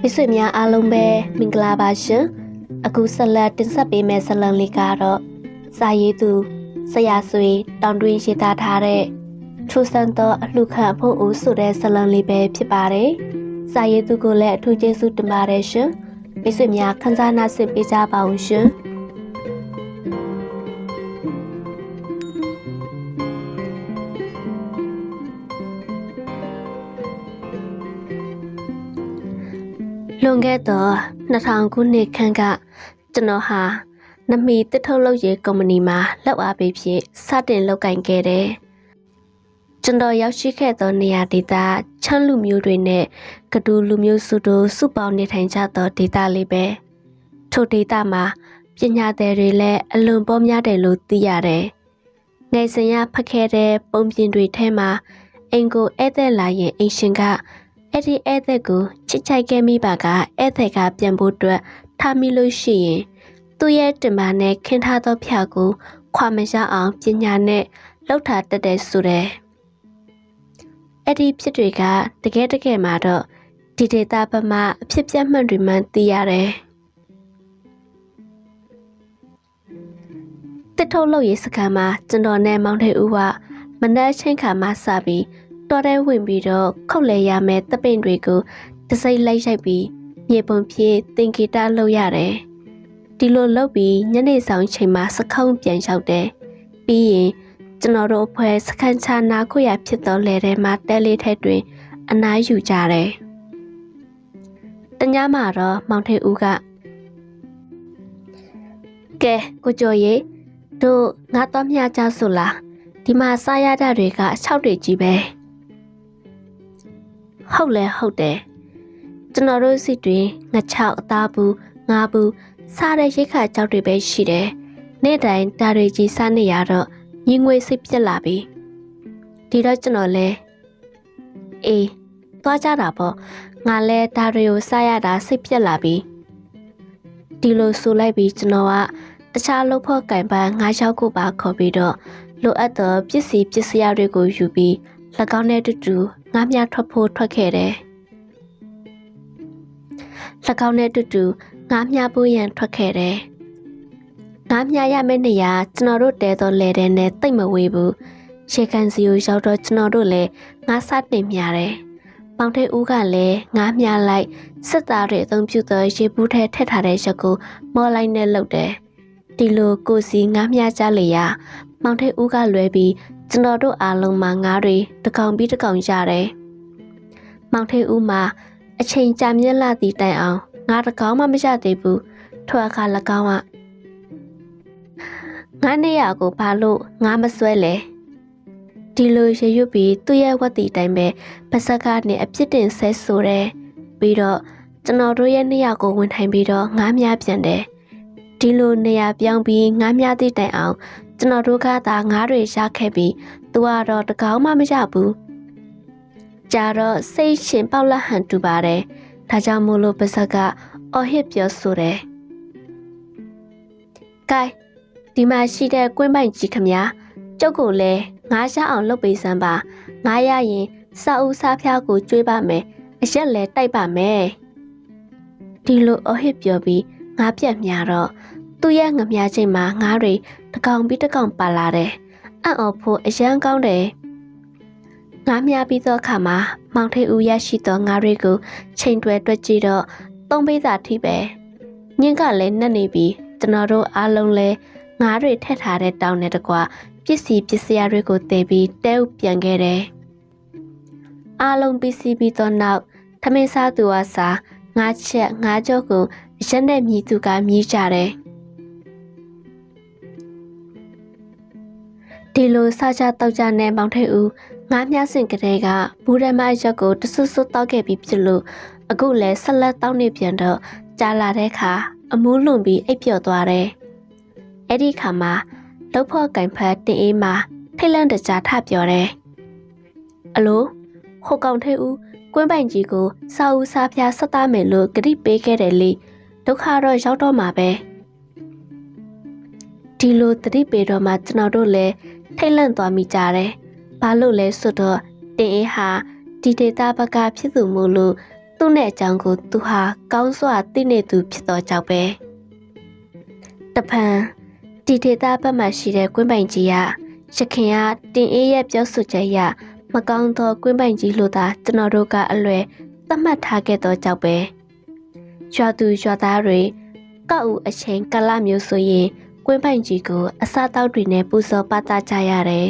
မိတ်ဆွေများအားလုံးပဲမင်္ဂလာပါရှင်အခုဆက်လက်တင်ဆက်ပေးမယ့်ဇာတ်လမ်းလေးကတော့စာရေးသူဆရာဆွေတောင်တွင်ရေးသားထားတဲ့ထူဆန်သောအလှခံဖို့ဦးဆိုတဲ့ဇာတ်လမ်းလေးပဲဖြစ်ပါတယ်စာရေးသူကိုလည်းအထူးကျေးဇူးတင်ပါတယ်ရှင်မိတ်ဆွေများခန်းစားနာဆင်ပေးကြပါဦးရှင် လွန်ခဲ့သော2000ခုနှစ်ခန့်ကကျွန်တော်ဟာနမီတစ်ထုတ်လုပ်ရေးကုမ္ပဏီမှာလောက်အားပေးဖြစ်စတင်လုပ်ကင်ခဲ့တယ်။ကျွန်တော်ရောက်ရှိခဲ့သောနေရာဒေသချမ်းလူမျိုးတွေနဲ့ကတူလူမျိုးစုတို့စုပေါင်းနေထိုင်ကြသောဒေသလေးပဲ။ထိုဒေသမှာပညာသည်တွေလည်းအလွန်ပေါများတယ်လို့သိရတယ်။ငယ်စဉ်ရဖတ်ခဲ့တဲ့ပုံပြင်တွေထဲမှာအင်ကိုဧည့်သည်လာရင်အင်ရှင်က အဲ့ဒီဧည့်သည်ကိုချစ်ချိုက်ခဲ့မိပါကဧည့်သည်ကပြန်ဖို့အတွက်ထားမိလို့ရှိရင်သူ့ရဲ့တင်ပါနဲ့ခင်းထားသောဖျာကိုခွာမရအောင်ပညာနဲ့လှုပ်ထားတတ်တဲ့ဆိုတဲ့အဲ့ဒီဖြစ်တွေကတကယ်တကယ်မှာတော့ဒီဒေတာဘက်မှအဖြစ်ပြတ်မှန်တွေမှန်သိရတယ်တစ်ထုတ်လို့ရေးစခန်းမှာကျွန်တော်နဲ့မောင်ထေဦးကမနက်ချင်းခါမှစပြီး တော်တဲ့ဝင်ပြီးတော့ခုတ်လဲရမယ်တပိန်တွေကိုတစိမ့်လိုက်ရိုက်ပြီးမြေပုံဖြစ်တင်ဂီတာလှုပ်ရတယ်။ဒီလိုလှုပ်ပြီးညနေဆောင်ချိန်မှာစခုံးပြန်ရောက်တယ်။ပြီးရင်ကျွန်တော်တို့အဖွဲ့စခန်းချနာခွရဖြစ်တော့လဲထဲမှာတဲလေးထက်တွင် အနားယူကြတယ်။တညမှာတော့မောင်ထေဦးကကဲကိုကျော်ရေတို့ငါတော့မြကြဆိုလားဒီမှာစားရတာတွေကအချောက်တွေကြီးပဲ။ ဟုတ်လဲဟုတ်တယ်ကျွန်တော်တို့စီတွင်ငချောက်အသားဘူးငါးဘူးစားတဲ့ရိတ်ခါကြောက်တွေပဲရှိတယ်နေ့တိုင်းဒါတွေကြီးစားနေရတော့ညီငွေစိတ်ပြက်လာပြီဒီတော့ကျွန်တော်လဲအေးသွားကြတာပေါ့ငါလဲဒါတွေကိုစားရတာစိတ်ပြက်လာပြီဒီလိုဆိုလိုက်ပြီးကျွန်တော်ကတခြားလုပ်ဖို့ကင်ပန်းငါးယောက်ကိုပါခေါ်ပြီးတော့လိုအပ်သောပစ္စည်းပစ္စယတွေကိုယူပြီး၎ င်းနဲ့အတူတူငါးမြထွက်ဖို့ထွက်ခဲ့တယ်။၎င်းနဲ့အတူတူငါးမြဖို့ရန်ထွက်ခဲ့တယ်။ငါးမြရမယ့်နေရာကျွန်တော်တို့တဲတော့လဲတဲ့နဲ့တိတ်မဝေးဘူး။ရှေကန်စီကိုရောက်တော့ကျွန်တော်တို့လည်းငါးစတင်မြတယ်။ပေါင်ထိတ်ဦးကလည်းငါးမြလိုက်စစ်သားတွေအသုံးပြုသောရေဘူးထဲထည့်ထားတဲ့ရက်ကိုမော်လိုက်နဲ့လှုပ်တယ်။ဒီလိုကိုစီငါးမြကြလေရမောင်ထိတ်ဦးကလွဲပြီး ကျွန်တော်တို့အားလုံးမှာငါးတွေတကောင်ပြီးတကောင်ရတယ်။မောင်ထိတ်ဦးမှာအချိန်ကြာမြင့်လာသည့်တိုင်အောင်ငါတကောင်မှမရသေးဘူး။ထွအခါ၎င်းကငါနေရကိုဘာလို့ငါမစွဲလဲ။ဒီလိုရရွတ်ပြီးသူ့ရဲ့ဝတ်တီတိုင်းပဲပါစက်ကနေအပြစ်တင်ဆဲဆိုတယ်။ပြီးတော့ကျွန်တော်တို့ရဲ့နေရကိုဝင်ထိုင်ပြီးတော့ငါးများပြန်တယ်။ဒီလိုနေရပြောင်းပြီးငါးများသည့်တိုင်အောင် ကျွန်တော်တို့ကသာငါးတွေရခဲ့ပြီးသူကတော့တကောင်းမှမရဘူးကြာတော့စိတ်ရှင်ပေါက်လက်ဟန်တူပါတယ်ဒါကြောင့်မို့လို့ပါဇက်ကအော်ဟစ်ပြောဆိုတယ်ကဲဒီမှာရှိတဲ့ကွင်းပိုင်ကြီးခမညာကျုပ်ကိုလည်းငါးရအောင်လုပ်ပေးစမ်းပါငါးရရင်စာအုပ်စားဖျားကိုကျွေးပါမယ်အရက်လည်းတိုက်ပါမယ်ဒီလိုအော်ဟစ်ပြောပြီးငါပြက်မြတော့သူ့ရဲ့ငမြချိန်မှာငါးတွေ တကောင်ပြီးတကောင်ပါလာတယ်။အံ့ဩဖို့အရန်ကောင်းတယ်။ငါးမြပြီးသောအခါမှာမောင်ထိတ်ဦးရရှိသောငါးတွေကိုချိန်တွဲတွက်ကြည့်တော့သုံးပေးသာထိပဲ။ညင်းကလည်းနှက်နေပြီးကျွန်တော်တို့အားလုံးလည်းငါးတွေထက်ထားတဲ့တောင်းနဲ့တကွာပစ္စည်းပစ္စယတွေကိုတည်ပြီးတဲဥပြန်ခဲ့တယ်။အားလုံးပစ္စည်းပြီးသောနောက်ထမင်းစားသူအစားငါးချက်ငါးကြောကိုရက်နဲ့မြည်သူကမြည်ကြတယ်။ ဒီလိုစားကြတောက်ကြနဲ့မောင်ထိတ်ဦးငါးမြစင်ကလေးကဘူးရမရက်ကိုတဆွဆွတောက်ခဲ့ပြီးဖြစ်လို့အခုလဲဆက်လက်တောက်နေပြန်တော့ကြာလာတဲ့အခါအမူးလွန်ပြီးအိပ်ပျော်သွားတယ်။အဲ့ဒီခါမှာလှုပ်ဖို့ကင်ဖတ်တင်အေးမှာထိတ်လန့်တကြားထပြောတယ်။အလိုဟိုကောင်ထိတ်ဦးကွင်းပိုင်ကြီးကိုစာဦးစားဖျားဆက်သားမယ်လို့ကြိပေးခဲ့တယ်လေဒုက္ခတော့ရောက်တော့မှာပဲဒီလိုတတိပေတော့မှကျွန်တော်တို့လည်း ထိတ်လန့်သွားမိကြတယ်။ဘာလို့လဲဆိုတော့တင်အေးဟာဒီဒေတာဘက်ကဖြစ်သူမို့လို့သူ့နဲ့အကြောင်းကိုသူဟာကောင်းစွာသိနေသူဖြစ်တော့ကြောက်ပဲတဖန်ဒီဒေတာဘက်မှာရှိတဲ့ကွင်းပိုင်ကြီးကရခင်ကတင်အေးရဲ့ပြောဆိုချက်အရမကောင်းသောကွင်းပိုင်ကြီးလို့သာကျွန်တော်တို့ကအလွယ်သတ်မှတ်ထားခဲ့တော့ကြောက်ပဲရွာသူရွာသားတွေကောက်ဦးအချိန်ကလမျိုးဆိုရင် ကွင်းပိုင်ကြီးကိုအစားတောက်တွေနဲ့ပူဇော်ပသကြရတယ်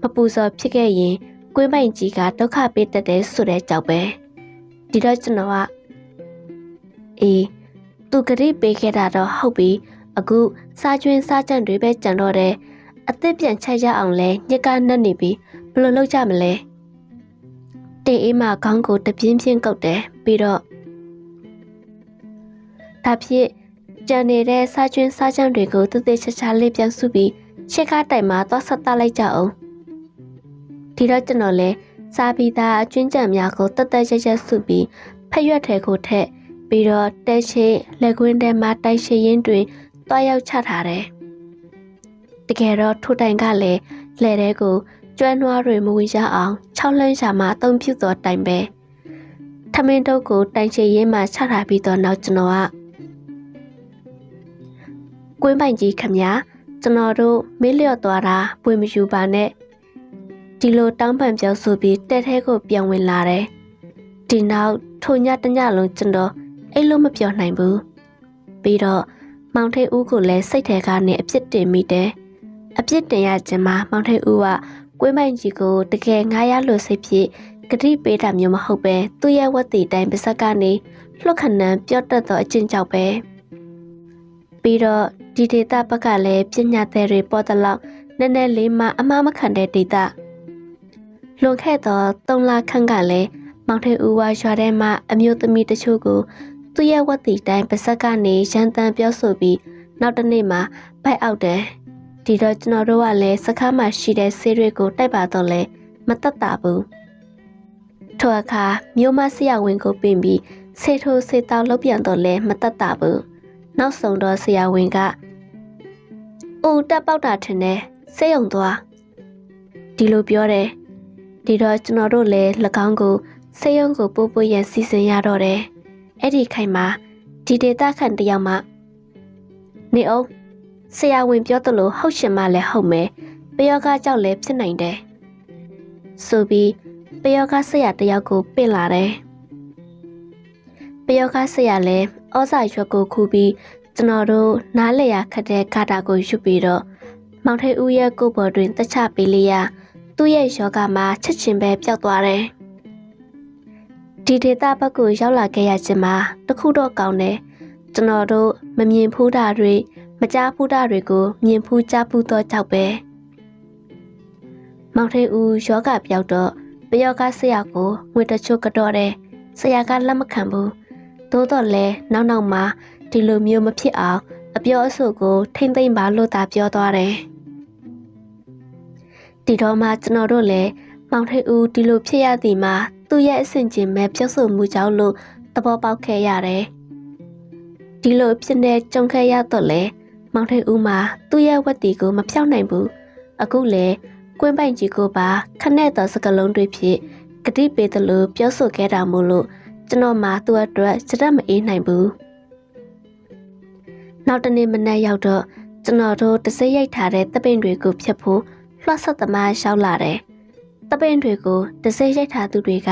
မပူဇော်ဖြစ်ခဲ့ရင်ကွင်းပိုင်ကြီးကဒုက္ခပေးတတ်တယ်ဆိုတဲ့ကြောက်ပဲဒီတော့ကျွန်တော်ကအေးသူကတိပေးခဲ့တာတော့ဟုတ်ပြီအခုစားကျွင်းစားကြံတွေပဲကြံတော့တယ်အသက်ပြန်ချက်ရအောင်လဲညက်ကနှက်နေပြီဘယ်လိုလုပ်ကြမလဲတင်အေးမခေါင်းကိုတပြင်းပြင်းကုတ်တယ်ပြီးတော့ဒါဖြစ် ကြံနေတဲ့စားကျွင်းစားကြံတွေကိုတသေးချာချာလေးပြန်စုပြီးရှစ်ကားတိုင်မှာသွားဆက်တလိုက်ကြအောင်ဒီတော့ကျွန်တော်လဲစားပြီးသားအကျွင်းကြံများကိုတက်တက်ရက်ရက်စုပြီးဖက်ရွက်ထဲကိုထက်ပြီးတော့တဲရှိလက်ကွင်းထဲမှာတိုက်ရှိရင်းတွင်တွားရောက်ချထားတယ်။တကယ်တော့ထိုတိုင်ကလည်းလက်ထဲကိုကျွမ်းနွားတွေမဝင်ရအောင်၆လန်းရှာမှအသုံးပြုသောတိုင်ပဲ။ထမင်းတုပ်ကိုတိုင်ရှိရင်းမှာချထားပြီးတော့နောက်ကျွန်တော်က ကွင်းပိုင်ကြီးခမညာကျွန်တော်တို့မေးလျော့သွားတာပွေမယူပါနဲ့ဒီလိုတောင်းပန်ပြောဆိုပြီးတက်ထဲကိုပြန်ဝင်လာတယ်။ဒီနောက်ထိုညတညလုံးကျွန်တော်အဲ့လိုမပြောနိုင်ဘူးပြီးတော့မောင်ထိတ်ဦးကိုလည်းစိတ်ထဲကနေအပြစ်တင်မိတယ်အပြစ်တင်ရခြင်းမှာမောင်ထိတ်ဦးကကွင်းပိုင်ကြီးကိုတကယ်ငားရလို့စိတ်ဖြစ်ဂတိပေးတာမျိုးမဟုတ်ပဲသူ့ရဲ့ဝတ်တီတိုင်းပါစက်ကနေလှုပ်ခဏံပြော့တက်သောအကျင့်ကြောင့်ပဲပြီးတော့ ဒီဒေတာဘက်ကလည်းပညာသည်တွေပေါ်တလောက်နည်းနည်းလေးမှအမှားမခံတဲ့ဒေတာလွန်ခဲ့သော၃လခန့်ကလည်းမောင်ထိတ်ဦးဝါရွာထဲမှာအမျိုးသမီးတချို့ကိုသူ့ရဲ့ဝတ်တီတိုင်းပါစက်ကနေရန်တန်ပြောဆိုပြီးနောက်တစ်နေ့မှာပိုက်အောက်တယ်ဒီတော့ကျွန်တော်တို့ကလည်းစကားမှရှိတဲ့ဆေးတွေကိုတိုက်ပါတော့လဲမတက်တာဘူးထိုအခါမြို့မဆရာဝန်ကိုပြင်ပြီးဆေးထိုးဆေးတောက်လုပ်ပြန်တော့လဲမတက်တာဘူး နောက်ဆုံးတော့ဆရာဝန်ကအိုးတက်ပေါက်တာထင်တယ်ဆေးရုံသွားဒီလိုပြောတယ်ဒီတော့ကျွန်တော်တို့လည်း၎င်းကိုဆေးရုံကိုပို့ပို့ရန်စီစဉ်ရတော့တယ်အဲ့ဒီခိုင်မှာဒီဒေတာခန့်တယောက်မှနေအောင်ဆရာဝန်ပြောသလိုဟုတ်ရှင်မှလည်းဟုတ်မယ်ပယောဂကြောက်လည်းဖြစ်နိုင်တယ်ဆိုပြီးပယောဂဆရာတယောက်ကိုပင့်လာတယ်ပယောဂဆရာလည်း ဩဇာရွက်ကိုခူပြီးကျွန်တော်တို့နားလေရခတ်တဲ့ဂါတာကိုယူပြီးတော့မောင်ထိတ်ဦးရဲ့ကိုယ်ပေါ်တွင်တချပေးလေးရသူ့ရဲ့ယောဂမှာချက်ချင်းပဲပျောက်သွားတယ်ဒီဒေတာဘက်ကိုရောက်လာခဲ့ရခြင်းမှာတခုတော့ကောင်းတယ်ကျွန်တော်တို့မမြင်ဖူးတာတွေမကြားဖူးတာတွေကိုမြင်ဖူးကြားဖူးတော့ကြောက်ပဲမောင်ထိန်ဦးယောဂပြောက်တော့ပယောဂဆရာကိုငွေတချို့ကတော့တယ်ဆရာကလက်မခံဘူး သို့တော့လဲနောက်နောက်မှာဒီလိုမျိုးမဖြစ်အောင်အပြောအဆိုကို ထိမ့်သိမ့်ပါလို့သာပြောသွားတယ်ဒီတော့မှကျွန်တော်တို့လည်းမောင်ထိန်ဦးဒီလိုဖြစ်ရသည်မှာသူ့ရဲ့အဆင်ကျင်မဲ့ပြောဆိုမှုကြောင့်လို့သဘောပေါက်ခဲ့ရတယ်။ဒီလိုဖြစ်နေကြုံခဲ့ရတော့လေမောင်ထိန်ဦးမှာသူ့ရဲ့ဝတ်တီကိုမဖြောက်နိုင်ဘူး။အခုလေကွင်းပိုင်ကြီးကိုပါခနဲ့သောစကလုံးတွေဖြစ်ဂတိပေးတယ်လို့ပြောဆိုခဲ့တာမို့လို့ ကျွန်တော်မှသူ့အတွက်စရက်မအေးနိုင်ဘူး။နောက်တနေ့မနက်ရောက်တော့ကျွန်တော်တို့တစိရိုက်ထားတဲ့တပင်တွေကိုဖြတ်ဖို့လွှတ်ဆက်သမားရှောက်လာတယ်။တပင်တွေကိုတစိရိုက်ထားသူတွေက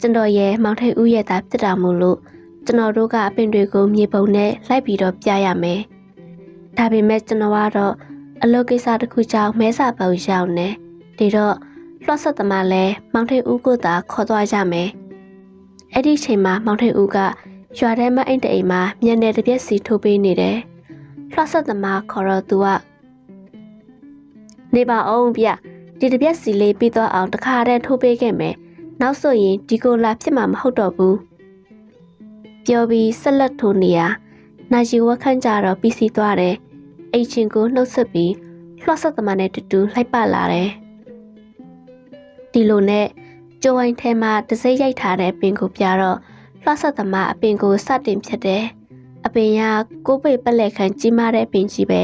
ကျွန်တော်ရဲ့မောင်ထိတ်ဦးရဲ့သားဖြစ်တာမို့လို့ကျွန်တော်တို့ကအပင်တွေကိုမြေပုံနဲ့လိုက်ပြီးတော့ပြရမယ်။ဒါပေမဲ့ကျွန်တော်ကတော့အလုပ်ကိစ္စတစ်ခုကြောင့်မဲစာပေါက်ရောက်နေဒီတော့လွှတ်ဆက်သမားလဲမောင်ထိတ်ဦးကိုသာခေါ်သွားကြမယ်။ အဲ့ဒီချိန်မှာမောင်ထိတ်ဦးကရွာထဲမှာအိမ်တအိမ်မှာမျက်နှာတစ်ပြက်စီထိုးပေးနေတယ်။လွှတ်ဆက်သမားခေါ်တော့သူကနေပါအောင်ဗျ။ဒီတစ်ပြက်စီလေးပြီးတော့အောင်တခါတည်းထိုးပေးခဲ့မယ်နောက်ဆိုရင်ဒီကိုလာဖြစ်မှာမဟုတ်တော့ဘူးပြောပြီးဆက်လက်ထိုးနေရနာရီဝက်ခန့်ကြာတော့ပြီးစီးသွားတယ်အိတ်ချင်းကိုနှုတ်ဆက်ပြီးလွှတ်ဆက်သမားနဲ့တူတူလိုက်ပါလာတယ်ဒီလိုနဲ့ ကြိုးဝိုင်းထဲမှာတစိမ့်ရိုက်ထားတဲ့ပင်ကိုပြတော့လွှတ်ဆက်သမားအပင်ကိုစတင်ဖြတ်တယ်အပင်ကကိုးပိတ်ပလက်ခန့်ကြီးမားတဲ့ပင်ကြီးပဲ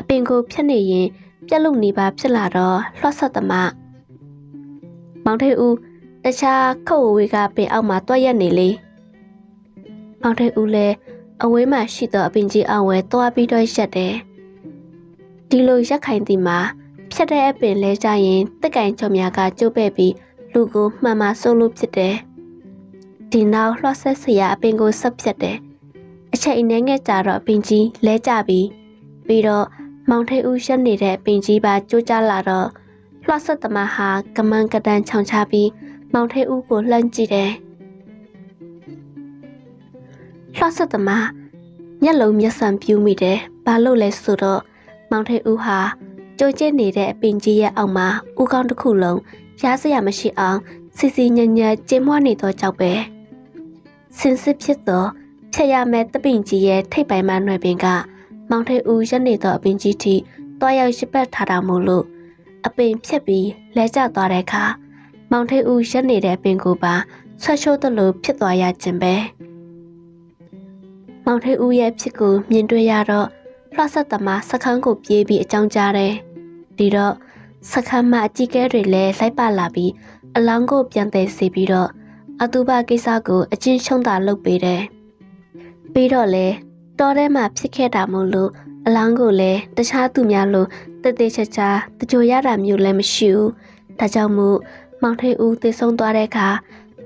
အပင်ကိုဖြတ်နေရင်ပြက်လို့နေပါဖြစ်လာတော့လွှတ်ဆက်သမားမောင်ထိတ်ဦးတတခြားခုတ်ဝေးကပင်အောက်မှာတွက်ရက်နေလေ။မောင်ထိတ်ဦးလည်းအဝေးမှာရှိသောအပင်ကြီးအောင်ဝဲတွားပြီးတော့ရက်တယ်။ဒီလိုရက်ခိုင်သည်မှာဖြတ်တဲ့အပင်လဲကြရင်တက်ကင်ချုံများကကျုပ်ပဲ့ပြီး လူကိုမှန်မှဆိုးလို့ဖြစ်တယ်။ဒီနောက်လှော့ဆက်စရာအပင်ကိုဆက်ဖြတ်တယ်။အချိန်နဲ့ငဲ့ကြတော့အပင်ကြီးလဲကြပြီးပြီးတော့မောင်ထိတ်ဦးရက်နေတဲ့အပင်ကြီးပါကျိုးကျလာတော့လှော့ဆက်သမားဟာကမန်းကတန်းချောင်ချပြီးမောင်ထိတ်ဦးကိုလှမ်းကြည့်တယ်။လှော့ဆက်သမားမျက်လုံးမျက်စံပြူးမိတယ်။ဘာလို့လဲဆိုတော့မောင်ထိတ်ဦးဟာကြိုးကျနေတဲ့အပင်ကြီးရဲ့အောက်မှာဥကောင်းတစ်ခုလုံး ရားစရာမရှိအောင်စီစီညံ့ညံ့ကျင်းမွနေသောကြောက်ပဲစင်စစ်ဖြစ်သောဖြတ်ရမဲ့တပင်ကြီးရဲ့ထိပ်ပိုင်းမှာနှွယ်ပင်က မောင်ထိတ်ဦးရက်နေသောအပင်ကြီးထိတွားရောက်ရှိပတ်ထားတာမို့လို့အပင်ဖြတ်ပြီးလဲကျသွားတဲ့အခါမောင်ထိတ်ဦးရက်နေတဲ့အပင်ကိုပါဆွတ်ရှိုးသလိုဖြစ်သွားရခြင်းပဲမောင်ထိတ်ဦးရဲ့ဖြစ်ကိုမြင်တွေ့ရတော့လှဆက်သမားစခန်းကိုပြေးပြီးအကြောင်းကြားတယ်ဒီတော့ စခန်းမှာအကြီးကဲတွေလည်းလိုက်ပါလာပြီးအလောင်းကိုပြန်သည်စီပြီးတော့အတူပါကိစ္စကိုအချင်းချုံတာလုပ်ပေးတယ်ပြီးတော့လေတော်ထဲမှာဖြစ်ခဲ့တာမို့လို့အလောင်းကိုလည်းတခြားသူများလိုတသေးချာချာတကြိုရတာမျိုးလည်းမရှိဘူး။ဒါကြောင့်မို့မောင်ထိတ်ဦးသေဆုံးသွားတဲ့အခါ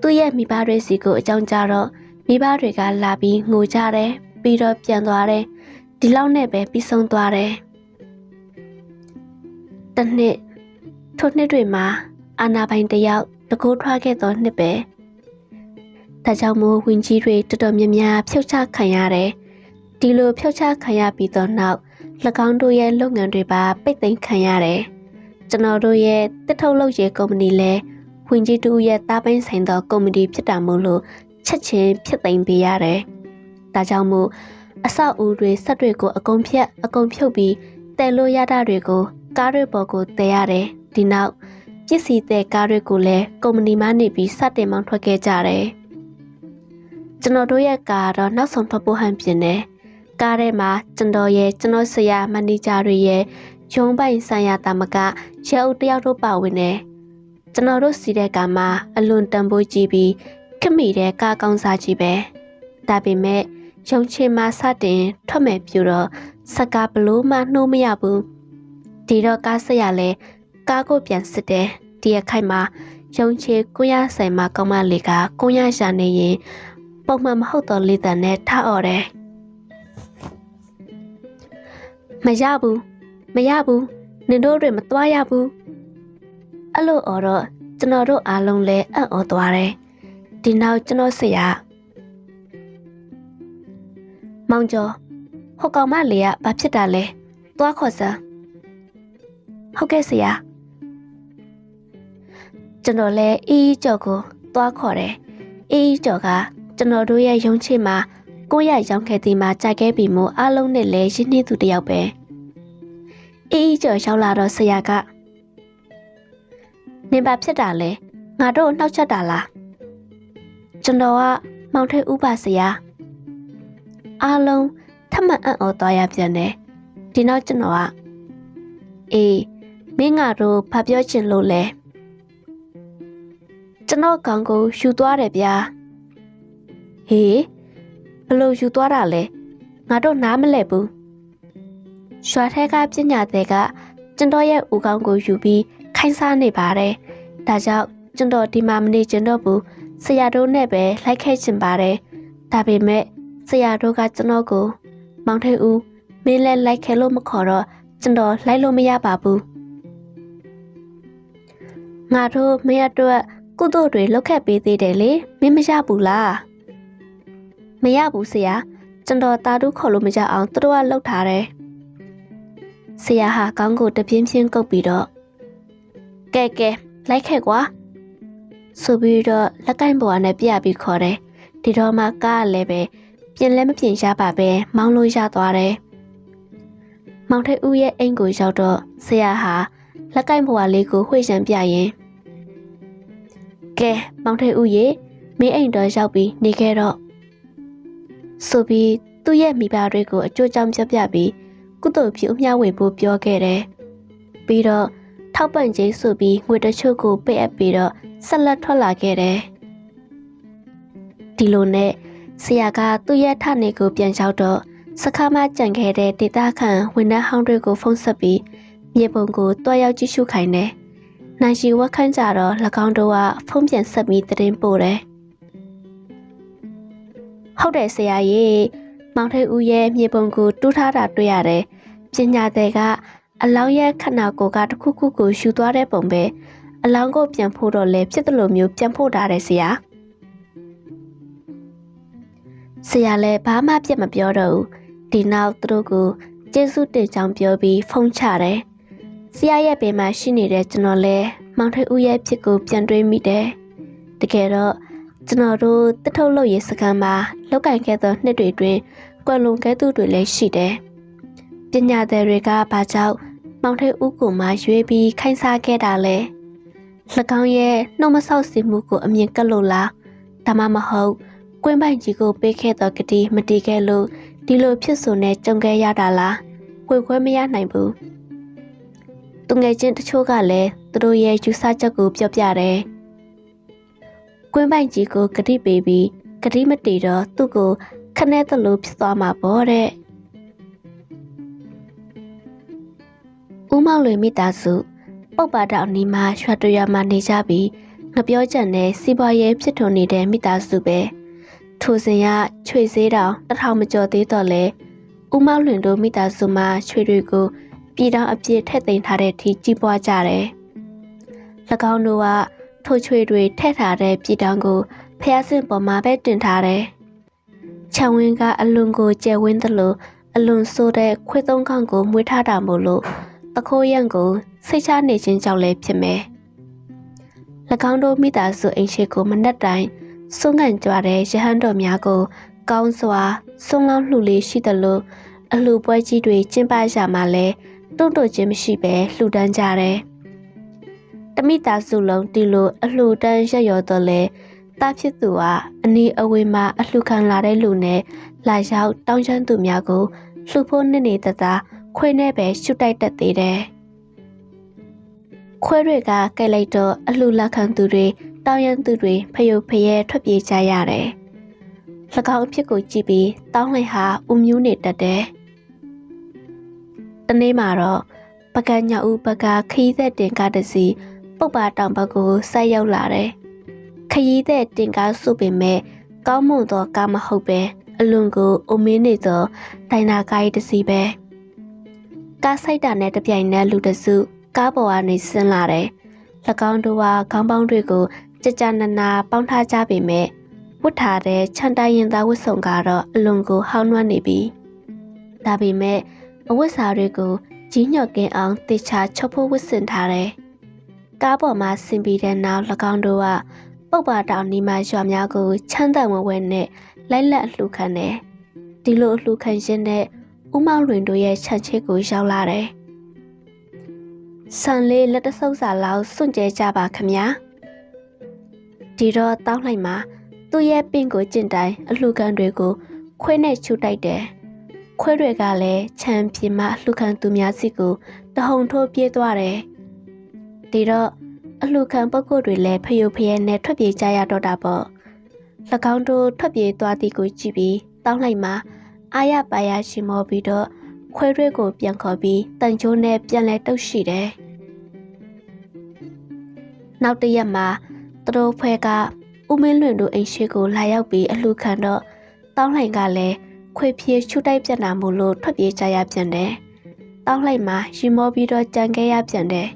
သူ့ရဲ့မိဘတွေစီကိုအကြောင်းကြားတော့မိဘတွေကလာပြီးငိုကြတယ်ပြီးတော့ပြန်သွားတယ်ဒီလောက်နဲ့ပဲပြီးဆုံးသွားတယ်။တစ်နှစ် ထိုနှစ်တွေမှာအာနာပိုင်တယောက်တကိုးထွားခဲ့သောနှစ်ပဲ။ဒါကြောင့်မို့ဝင်ကြီးတွေတော်တော်များများဖြုတ်ချခံရတယ်။ဒီလိုဖြုတ်ချခံရပြီးတော့နောက်၎င်းတို့ရဲ့လုပ်ငန်းတွေပါပိတ်သိမ်းခံရတယ်။ကျွန်တော်တို့ရဲ့တစ်ထုတ်လုပ်ရေးကုမ္ပဏီလည်းဝင်ကြီးတူရဲ့တားပိုင်းဆိုင်သောကုမ္ပဏီဖြစ်တာမို့လို့ချက်ချင်းဖြစ်သိမ်းပေးရတယ်။ဒါကြောင့်မို့အဆောက်အဦတွေဆက်တွေကိုအကုန်ဖြတ်အကုန်ဖြုတ်ပြီးတည်လို့ရတာတွေကိုကားတွေပေါ်ကိုတည်ရတယ်။ ဒီနောက်ပစ္စည်းတဲ့ကားတွေကိုလည်းကုမ္ပဏီမှနေပြီးစတင်မောင်းထွက်ခဲ့ကြတယ်။ကျွန်တော်တို့ရဲ့ကားကတော့နောက်ဆုံးထွက်ဖို့ဟန်ပြင်တယ်။ကားထဲမှာကျွန်တော်ရဲ့ကျွန်တော်ဆရာမန်နေဂျာတွေရဲ့ရုံးပိုင်ဆိုင်ရာတာမကရဲအုပ်တယောက်တို့ပါဝင်တယ်။ကျွန်တော်တို့စီတဲ့ကားမှာအလွန်တန်ဖိုးကြီးပြီးခမိတဲ့ကားကောင်းစားကြီးပဲ။ဒါပေမဲ့ရုံချင်မှစတင်ထွက်မယ်ပြူတော့စကားဘလို့မှနှိုးမရဘူးဒီတော့ကားဆက်ရလဲ ကားကိုပြန်စစ်တယ်ဒီအခိုက်မှာရုံချေကိုရဆိုင်မှာကောင်းမလေးကကိုရရှာနေရင်ပုံမှန်မဟုတ်တော့လေတန်နဲ့ထအော်တယ်မရဘူးမရဘူးနင်တို့တွေမသွားရဘူးအဲ့လိုအော်တော့ကျွန်တော်တို့အားလုံးလည်းအံ့ဩသွားတယ်ဒီနောက်ကျွန်တော်ဆရာမောင်ကျော်ဟိုကောင်မလေးကဘာဖြစ်တာလဲသွားခေါ်စမ်းဟုတ်ကဲ့ဆရာ ကျွန်တော်လည်းအေးအေးကျော်ကိုသွားခေါ်တယ်အေးအေးကျော်ကကျွန်တော်တို့ရဲ့ရုံးချစ်မှာကိုရရောင်းခဲ့သည်မှာကြိုက်ခဲ့ပြီးမို့အားလုံးနဲ့လည်းရင်းနှီးသူတယောက်ပဲအေးအေးကျော်ရောက်လာတော့ဆရာကနင်ဘာဖြစ်တာလဲငါတို့နှောက်ချက်တာလားကျွန်တော်ကမောင်ထိတ်ဥပါဆရာအားလုံးထပ်မံအံ့ဩသွားရပြန်တယ်ဒီနောက်ကျွန်တော်ကအေးမင်းငါတို့ဘာပြောချင်လို့လဲ ကျွန်တော်ကောင်ကိုယူသွားတယ်ဗျာဟေးဘလို့ယူသွားတာလဲငါတို့နားမလဲဘူးရွာထဲကပညာတဲ့ကကျွန်တော်ရဲ့ဦးကောင်းကိုယူပြီးခိုင်းစားနေပါတယ်ဒါကြောင့်ကျွန်တော်ဒီမှာမနေချင်တော့ဘူးဆရာတို့နဲ့ပဲလိုက်ခဲ့ချင်ပါတယ်ဒါပေမဲ့ဆရာတို့ကကျွန်တော်ကို မောင်ထိတ်ဦးမင်းလည်းလိုက်ခဲလို့မခေါ်တော့ကျွန်တော်လိုက်လို့မရပါဘူးငါတို့မင်းအတွက် ကုသိုလ်တွေလုပ်ခဲ့ပေးသေးတယ်လေမင်းမရဘူးလားမရဘူးဆရာကျွန်တော်တာတို့ခေါ်လို့မရအောင်သူတို့ကလှုပ်ထားတယ်ဆရာဟာကောင်းကိုတပြင်းပြင်းကုတ်ပြီးတော့ကဲကဲလိုက်ခဲ့ကွာဆိုပြီးတော့လက်ကင်ပေါ်နဲ့ပြပြီးခေါ်တယ်ဒီတော့မှကားလည်းပဲပြင်လဲမပြင်ရပါပဲမောင်းလို့ရသွားတယ်မောင်ထိတ်ဦးရဲ့အိမ်ကိုရောက်တော့ဆရာဟာလက်ကင်ဘွားလေးကိုဝှေ့ရန်ပြရင် ကဲမောင်ထိတ်ဦးရေမင်းအိမ်တော်ရောက်ပြီးနေခဲ့တော့ဆိုပြီးသူ့ရဲ့မိဘတွေကိုအကျိုးကြောင့်ပြပြပြီးကုသိုလ်ပြုအမျှဝေဖို့ပြောခဲ့တယ်ပြီးတော့ထောက်ပံ့ကြေးဆိုပြီးငွေတချို့ကိုပေးအပ်ပြီးတော့ဆက်လက်ထွက်လာခဲ့တယ်ဒီလိုနဲ့ဆရာကသူ့ရဲ့ထနေကိုပြန်လျှောက်တော့စခါမကြံခဲ့တဲ့ဒေတာခန်ဝန်ထမ်းဟောင်းတွေကိုဖုန်းဆက်ပြီးမြေပုံကိုတွားရောက်ကြည့်ရှုခိုင်းတယ်။ နိုင်ရှိဝက်ခန့်ကြတော့၎င်းတို့ကဖုန်းပြန်ဆက်ပြီးသတင်းပို့တယ်။ဟုတ်တယ်ဆရာကြီးမောင်ထိတ်ဦးရဲ့မြေပုံကိုတူးထားတာတွေ့ရတယ်။ပညာသည်ကအလောင်းရဲ့ခန္ဓာကိုယ်ကတစ်ခုခုကိုယူသွားတဲ့ပုံပဲအလောင်းကိုပြန်ဖို့တော့လဲဖြစ်တယ်လို့မျိုးပြန်ဖို့ထားတယ်ဆရာ။ဆရာလည်းဘာမှပြတ်မပြောတော့ဘူး။ဒီနောက်သူတို့ကိုကျေးဇူးတင်ကြောင်းပြောပြီးဖုန်းချတယ်။ ဆရာရဲ့ဘေးမှာရှိနေတဲ့ကျွန်တော်လည်းမောင်ထိတ်ဦးရဲ့ဖြစ်ကိုပြန်တွေးမိတယ်။တကယ်တော့ကျွန်တော်တို့တထုတ်လို့ရေးစကန်မှာလောက်ကင်ခဲ့သောနှစ်တွေတွင်ကွယ်လွန်ခဲ့သူတွေလည်းရှိတယ်။ပညာသည်တွေကဘာကြောင့်မောင်ထိတ်ဦးကိုမှရွေးပြီးခိုင်းစားခဲ့တာလဲ။၎င်းရဲ့နှုတ်မဆောက်စီမှုကိုအမြင်ကပ်လို့လား။ဒါမှမဟုတ်ကွင်းပိုင်ကြီးကိုပေးခဲ့သောကတိမတီးခဲ့လို့ဒီလိုဖြစ်ဆိုနဲ့ကြုံခဲ့ရတာလား။ကိုယ်ခွဲမရနိုင်ဘူး။ သူငယ်ချင်းတချို့ကလည်းသူတို့ရဲ့ယူဆချက်ကိုပြောပြတယ်။ကွင်းပိုင်ကြီးကိုကတိပေးပြီးကတိမတီတော့သူ့ကိုခနဲ့တလို့ဖြစ်သွားမှာပေါ့တဲ့။ဦးမောင်လွေမိသားစုပုပ်ပါတောင်နီမှာရွှတ်တရမှာနေကြပြီးငပြောကြံတဲ့စီးပွားရေးဖြစ်ထွန်းနေတဲ့မိသားစုပဲထိုစဉ်ကချွေစေးတောင်တထောင်မကျော်သေးတော့လဲဦးမောင်လွင်တို့မိသားစုမှာချွေတွေကို ပြည်တော်အပြည့်ထက်သိမ်းထားတဲ့ထီကြီးပွားကြတယ်။၎င်းတို့ကထိုချွေတွေထက်ထားတဲ့ပြည်တော်ကိုဖျားစင်ပေါ်မှာပဲတင်ထားတယ်။ခြံဝင်းကအလွန်ကိုကျဲဝင်းသလိုအလွန်ဆိုးတဲ့ခွေးသုံးကောင်ကိုမွေးထားတာမို့လို့တခိုးရံကိုစိတ်ချနေခြင်းကြောင့်လည်းဖြစ်မယ်။၎င်းတို့မိသားစုအိမ်ရှိကိုမနှက်တိုင်းစွန့်ကန်ကြွတဲ့ရဟန်းတော်များကို ကောင်းစွာစွန့်လောင်းလှူလေးရှိသလိုအလှပွဲကြီးတွေကျင်းပရမှာလဲ တွန့်တွန့်ချင်းမရှိပဲလှူဒန်းကြတယ်။တမိသားစုလုံးဒီလိုအလှူဒန်းရက်ရော်တော့လဲတာဖြစ်သူကအနီးအဝေးမှာအလှူခံလာတဲ့လူနဲ့လာရောက်တောင်းချမ်းသူများကိုလှူဖို့နေနေတသာခွေးနဲ့ပဲရှုတိုက်တတ်သေးတယ်။ခွေးတွေကကြိုက်လိုက်တော့အလှလက်ခံသူတွေတောင်းရန်သူတွေဖယုတ်ဖယဲထွက်ပြေးကြရတယ်။၎င်းအဖြစ်ကိုကြည့်ပြီးတောင်းလိုက်ဟာဦးမျိုးနေတတ်တယ်။ တနေ့မှာတော့ပကံညဦးပကခီးသက်တင်ကားတစ်စီပုတ်ပါတောင်ဘက်ကိုဆက်ရောက်လာတယ်။ခရီးသက်တင်ကားစုပင်မဲ့ကောင်းမွန်သောကားမဟုတ်ပဲအလွန်ကိုအုံမင်းနေသောဒိုင်နာကားတစ်စီပဲ။ကားဆိုင်တာနဲ့တပြိုင်နက်လူတစုကားပေါ်ကနေဆင်းလာတယ်။၎င်းတို့ကခေါင်းပေါင်းတွေကိုကြကြနနာပေါင်းထားကြပေမဲ့ဝတ်ထားတဲ့ခြံတိုင်းရင်သားဝတ်စုံကတော့အလွန်ကိုဟောင်းနှွမ်းနေပြီ။ဒါပေမဲ့ အဝတ်စားတွေကိုကြီးညော့ကင်းအောင်တေချာချုပ်ဖို့ဝတ်ဆင်ထားတယ်။ကားပေါ်မှာဆင်ပြီးတဲ့နောက်၎င်းတို့ကပုပ်ပါတောင်နီမရွာများကိုချမ်းသာဝဲဝဲနဲ့လိုက်လက်လှူခံတယ်။ဒီလိုလှူခံခြင်းနဲ့ဦးမောင်လွင်တို့ရဲ့ခြံချစ်ကိုရောက်လာတယ်။ဆန်လေးလက်တဆုပ်စာလောက်စွန့်ကြဲကြပါခမညာ။ဒီတော့တောင်းလိုက်မှာသူ့ရဲ့ပင့်ကိုကျင့်တိုင်းအလှခံတွေကိုခွေးနဲ့ချူတိုက်တယ် ခွေးတွေကလည်းခြံပြင်းမှအလှခံသူများစီကိုတဟုန်ထိုးပြေးသွားတယ်ဒီတော့အလှခံပုဂ္ဂိုလ်တွေလည်းဖယုတ်ဖယဲနဲ့ထွက်ပြေးကြရတော့တာပေါ့၎င်းတို့ထွက်ပြေးသွားသည်ကိုကြည့်ပြီးတောင်းလိုက်မှာအာရပါရရှိမောပြီးတော့ခွဲရွဲကိုပြန်ခေါ်ပြီးတန်ချိုးနဲ့ပြန်လဲတုတ်ရှိတယ်နောက်တရက်မှာသူတို့ဖွဲ့ကဦးမင်းလွင်တို့အိမ်ရှိကိုလာရောက်ပြီးအလှခံတော့တောင်းလှိုင်ကလည်း ခွေပြေးချူတိုက်ပြန်လာမို့လို့ထွက်ပြေးကြရပြန်တယ်။တောင်းလှိုင်မှာရီမောပြီးတော့ကြံခဲ့ရပြန်တယ်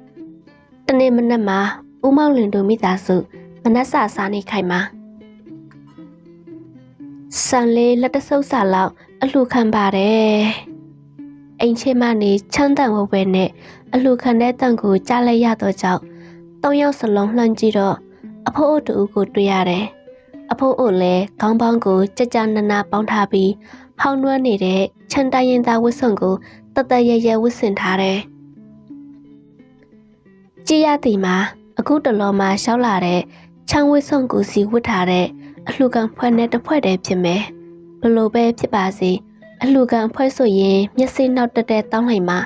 ။တနေ့မနက်မှာဦးမောင်လွင်တို့မိသားစုမနက်စာစားနေခိုင်မှာဆန်လေးလက်တဆုပ်စာလောက်အလှခံပါတယ်။အိမ်ချေမနေချမ်းတန်ဝဝဲနဲ့အလှခံတဲ့တန်ကိုကြားလိုက်ရတော့ကြောင့်သုံးယောက်စလုံးလှမ်းကြည့်တော့အဖိုးအိုတူကိုတွေ့ရတယ်။ အဖိုးအိုလည်းခေါင်းပေါင်းကိုကြကြနနာပေါင်းထားပြီးဟောင်းနွမ်းနေတဲ့ချန်တိုင်းရင်သားဝတ်စုံကိုတတရရဝတ်ဆင်ထားတယ်။ကြည်ရသည်မှာအခုတလောမှာရှောက်လာတဲ့ချမ်းဝတ်စုံကိုစီဝတ်ထားတဲ့အလှကန်ဖွဲ့နဲ့တစ်ဖွဲ့တည်းဖြစ်မယ်။ဘလို့ပဲဖြစ်ပါစေအလှကန်ဖွဲ့ဆိုရင်မျက်စိနောက်တက်တဲ့တောင်းလိုက်မှာ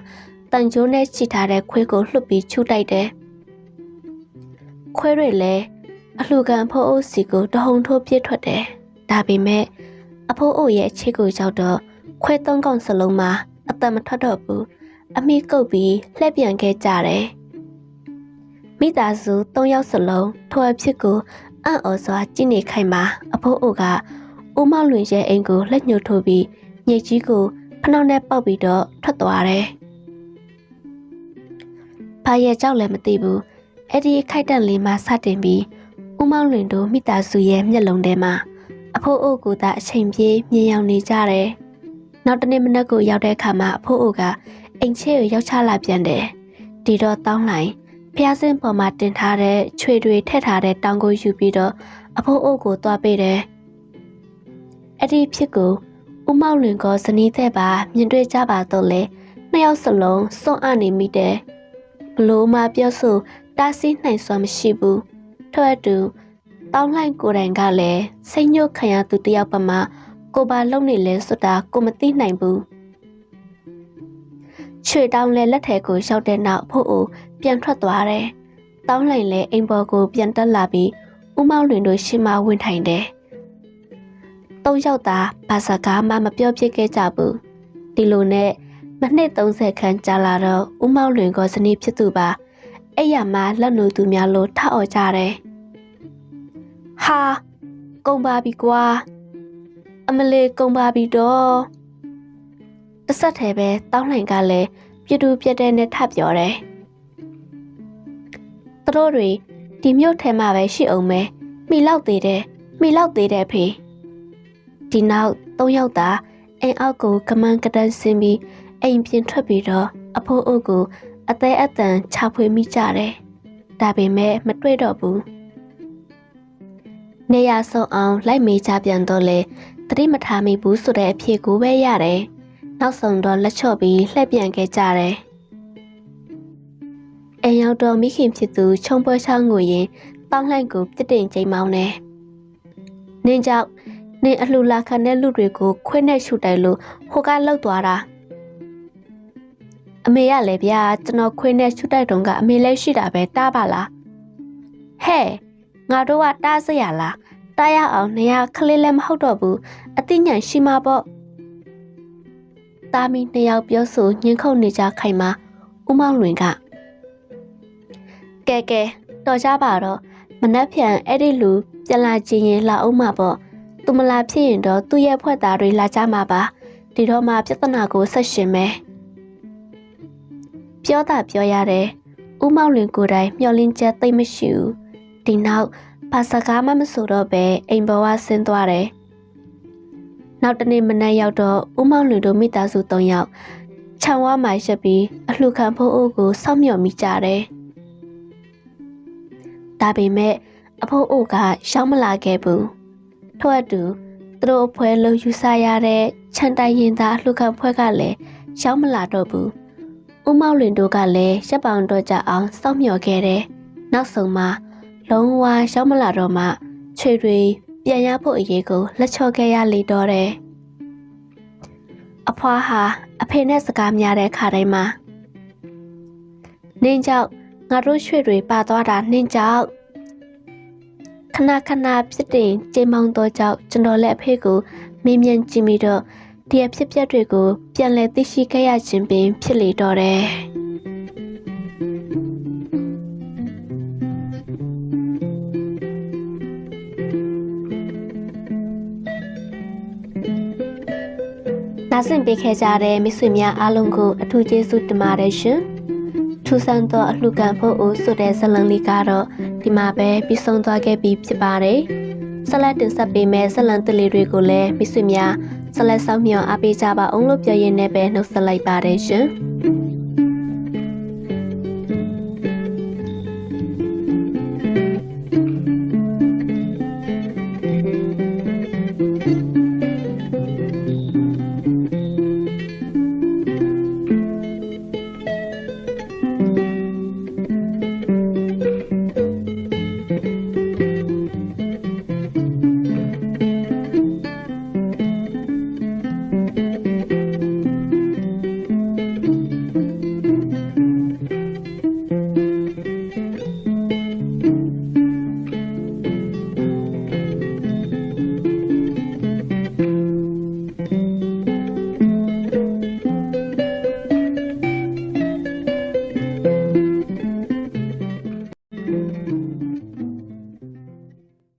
တန်ကြိုးနဲ့ချီထားတဲ့ခွေးကိုလှုပ်ပြီးချူတိုက်တယ်။ခွေးတွေလည်း အလှကန်ဖိုးအိုးစီကိုတဟုန်ထိုးပြစ်ထွက်တယ်။ဒါပေမဲ့အဖိုးအိုရဲ့ခြေကိုရောက်တော့ခွဲသုံးကောင်စလုံးမှာအသက်မထွက်တော့ဘူး။အမိကုတ်ပြီးလှည့်ပြန်ခဲ့ကြတယ်။မိသားစု၃ယောက်စလုံးထိုအဖြစ်ကိုအံ့ဩစွာကြည့်နေခိုင်မှာအဖိုးအိုကဦးမောင်လွင်ရဲ့အိမ်ကိုလက်ညှိုးထိုးပြီးညစ်ကြီးကိုဖနှောင်းနဲ့ပေါက်ပြီးတော့ထွက်သွားတယ်။ဘာရဲ့ကြောက်လည်းမသိဘူး။အဲ့ဒီခိုက်တန့်လေးမှစတင်ပြီး ဦးမောင်လွင်တို့မိသားစုရဲ့မျက်လုံးထဲမှာအဖိုးအိုကသာအချိန်ပြေးမြင်ရောက်နေကြတယ်။နောက်တနေ့မနက်ကိုရောက်တဲ့အခါမှာအဖိုးအိုကအိမ်ချဲကိုရောက်ချလာပြန်တယ်။ဒီတော့တောင်းလိုက်ဖျားစင်းပေါ်မှာတင်ထားတဲ့ချွေတွေထည့်ထားတဲ့တောင်ကိုယူပြီးတော့အဖိုးအိုကိုသွားပေးတယ်။အဲ့ဒီဖြစ်ကိုဦးမောက်လွင်ကဇနီးသက်ပါမြင်တွေ့ကြပါတော့လေနှစ်ယောက်စလုံးစွန့်အနေမိတယ်ဘလို့မှပြောဆိုတားဆီးနိုင်စွာမရှိဘူး ထို့အတူတောင်းလိုက်ကိုယ်တိုင်ကလည်းစိတ်ညှို့ခံရသူတယောက်ပမာကိုပါလုံနေလဲဆိုတာကိုမသိနိုင်ဘူးချွေတောင်းလဲလက်ထဲကိုရောက်တဲ့နောက်ဖို့အိုပြန်ထွက်သွားတယ်တောင်းလိုက်လဲအိမ်ပေါ်ကိုပြန်တက်လာပြီးဦးမောင်လွင်တို့ရှင်းမဝင်ထိုင်တယ်သုံးယောက်သာဘာစကားမှမပြောဖြစ်ခဲ့ကြဘူးဒီလိုနဲ့မနှစ်30ခန်းကြာလာတော့ဦးမောင်လွင်ကဇနီးဖြစ်သူပါ အဲ့ရမှာလက်နူသူများလို့ထအော်ကြတယ်ဟာကုံပါပြီကွာအမလေးကုံပါပြီတော့တစ်ဆက်တည်းပဲတောင်းနိုင်ကလည်းပြတူပြတဲ့နဲ့ထပြောတယ်သူတို့တွေဒီမြို့ထဲမှာပဲရှိအောင်မဲမိလောက်သေးတယ်မိလောက်သေးတယ်ဖေဒီနောက်၃ယောက်သာအိမ်အောက်ကိုကမန်းကတန်းဆင်းပြီးအိမ်ပြင်ထွက်ပြီးတော့အဖိုးအုပ်ကို အသေးအတန်ချဖွေမိကြတယ်။ဒါပေမဲ့မတွေ့တော့ဘူး။နေရဆုံအောင်လိုက်မေးကြပြန်တော့လေတတိမထားမိဘူးဆိုတဲ့အဖြေကိုပဲရတယ်။နောက်ဆုံးတော့လက်ချော့ပြီးလှည့်ပြန်ခဲ့ကြတယ်။အိမ်ရောက်တော့မိခင်ဖြစ်သူခြုံပွဲချောင်းငိုရင်တောင်းလှိုင်ကိုပြစ်တင်ချိန်မောင်းတယ်။နင်းကြောင့်နင်းအလှလာခံတဲ့လူတွေကိုခွေးနဲ့ရှူတိုက်လို့ဟိုကလှုပ်သွားတာ အမေရလေဗျာကျွန်တော်ခွေးနဲ့ရှူတိုက်တုံးကအမေလည်းရှိတာပဲတားပါလားဟဲ့ငါတို့ကတားစရလားတားရအောင်နေရခလေးလည်းမဟုတ်တော့ဘူးအသိဉာဏ်ရှိမှာပေါ့တာမီနှစ်ယောက်ပြောဆိုညှင်းခုန်နေကြခိုင်မှာဦးမောင်လွင်ကကဲကဲတော်ကြပါတော့မနှက်ဖြန်အဲ့ဒီလူပြန်လာခြင်းရင်လာအောင်မှာပေါ့သူမလာဖြစ်ရင်တော့သူ့ရဲ့ဖွဲ့သားတွေလာကြမှာပါဒီတော့မှပြဿနာကိုဆက်ရှင်မယ် ပြောတာပြောရတယ်ဥမောက်လွင်ကိုယ်တိုင်မျောလင်းချက်သိမ့်မရှိဘူးဒီနောက်ဘာစကားမှမဆိုတော့ပဲအိမ်ဘဝဆင်းသွားတယ်နောက်တနေ့မနက်ရောက်တော့ဥမောက်လွင်တို့မိသားစု၃ယောက်ခြံဝါမှာရက်ပြီးအလှခံဖို့အိုးကိုစောင့်မျှော်မိကြတယ်ဒါပေမဲ့အဖိုးအိုကရှောင်းမလာခဲ့ဘူးထို့အတူသူတို့အဖွဲလုံးယူဆရတဲ့ခြံတိုင်ရင်သားလှခံဖွဲကလည်းရှောင်းမလာတော့ဘူး ဦးမောက်လွင်တို့ကလည်းရပ်ပေါင်တော့ကြအောင်စောင့်မျှော်ခဲ့တယ်နောက်ဆုံးမှလုံးဝရှောင်းမလာတော့မှချွေတွေပြန်ရဖို့အရေးကိုလက်ချော့ခဲ့ရလေတော့တယ်အဖွားဟာအဖေနဲ့စကားများတဲ့ခါတိုင်းမှာနင်းကြောက်ငါတို့ရွှေတွေပါသွားတာနင်းကြောက်ခဏခဏဖြစ်တင်ကြေမောင်းတော့ကြောက်ကျွန်တော်လည်းအဖေကိုမေးမြန်းကြည့်မိတော့ ဒီအဖြစ်ပြက်တွေကိုပြန်လည်သိရှိခဲ့ရခြင်းပင် ဖြစ်လေတော့တယ်နားဆင်ပေးခဲ့ကြတဲ့မိတ်ဆွေများအားလုံးကိုအထူးကျေးဇူးတင်ပါတယ်ရှင်။ထူဆန်းသောအလှကန်ဖို့အိုးဆိုတဲ့ဇလံလေးကတော့ဒီမှာပဲပြီးဆုံးသွားခဲ့ပြီဖြစ်ပါတယ်။ဆက်လက်တင်ဆက်ပေးမယ့်ဇလံတလေးတွေကိုလည်းမိတ်ဆွေများ ဆက်လက်ဆောင်မြော်အားပေးကြပါအောင်လို့ပြောရင်းနဲ့ပဲနှုတ်ဆက်လိုက်ပါတယ်ရှင်။